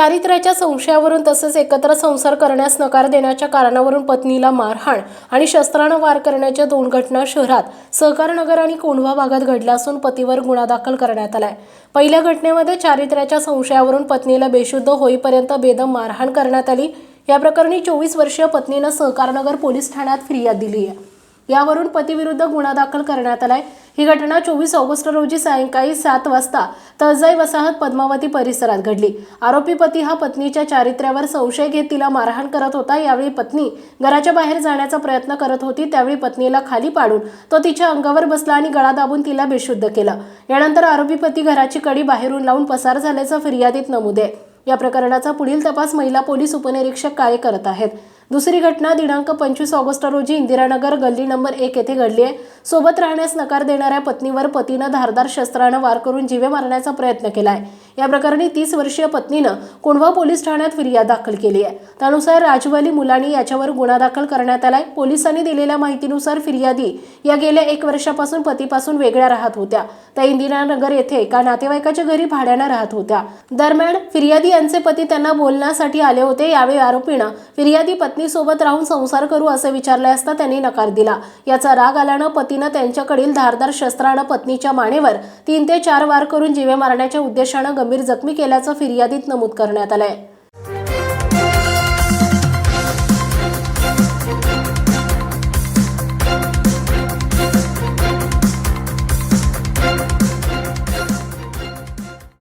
चारित्र्याच्या संशयावरून तसेच एकत्र संसार करण्यास नकार देण्याच्या कारणावरून पत्नीला मारहाण आणि शस्त्रानं वार करण्याच्या दोन घटना शहरात सहकारनगर आणि कोंढवा भागात घडल्या असून पतीवर गुन्हा दाखल करण्यात आलाय. पहिल्या घटनेमध्ये चारित्र्याच्या संशयावरून पत्नीला बेशुद्ध होईपर्यंत बेदम मारहाण करण्यात आली. या प्रकरणी चोवीस वर्षीय पत्नीनं सहकारनगर पोलीस ठाण्यात फिर्याद दिली आहे यावरून पतीविरुद्ध गुन्हा दाखल करण्यात आलाय. ही घटना चोवीस ऑगस्ट रोजी सायंकाळी सात वाजता तळजाई वसाहत पद्मावती परिसरात घडली. आरोपी पती हा पत्नीच्या चारित्र्यावर संशय घेत तिला मारहाण करत होता. यावेळी पत्नी घराच्या बाहेर जाण्याचा प्रयत्न करत होती. त्यावेळी पत्नीला खाली पाडून तो तिच्या अंगावर बसला आणि गळा दाबून तिला बेशुद्ध केलं. यानंतर आरोपी पती घराची कडी बाहेरून लावून पसार झाल्याचं फिर्यादीत नमूद आहे. या प्रकरणाचा पुढील तपास महिला पोलीस उपनिरीक्षक काळे करत आहेत? दुसरी घटना दिनांक पंचवीस ऑगस्ट रोजी इंदिरानगर गल्ली नंबर एक येथे घडली आहे. सोबत राहण्यास नकार देणाऱ्या पत्नीवर पतीनं धारदार शस्त्रानं वार करून जीवे मारण्याचा प्रयत्न केला आहे या प्रकरणी तीस वर्षीय पत्नीनं कोंढवा पोलीस ठाण्यात फिर्याद दाखल केली आहे. त्यानुसार राजवली मुलानी याच्यावर गुन्हा दाखल करण्यात आलाय. पोलिसांनी दिलेल्या माहितीनुसार फिर्यादी या गेल्या एक वर्षापासून पतीपासून वेगळ्या राहत होत्या. त्या इंदिरानगर येथे एका नातेवाईकाच्या घरी भाड्यानं राहत होत्या. दरम्यान फिर्यादी यांचे पती त्यांना बोलण्यासाठी आले होते. यावेळी आरोपीनं फिर्यादी पत्नीसोबत राहून संसार करू असे विचारले असता त्यांनी नकार दिला. याचा राग आल्यानं पतीनं त्यांच्याकडील धारदार शस्त्रानं पत्नीच्या मानेवर तीन ते चार वार करून जीवे मारण्याच्या उद्देशानं गंभीर जखमी केल्याचं फिर्यादीत नमूद करण्यात आलंय.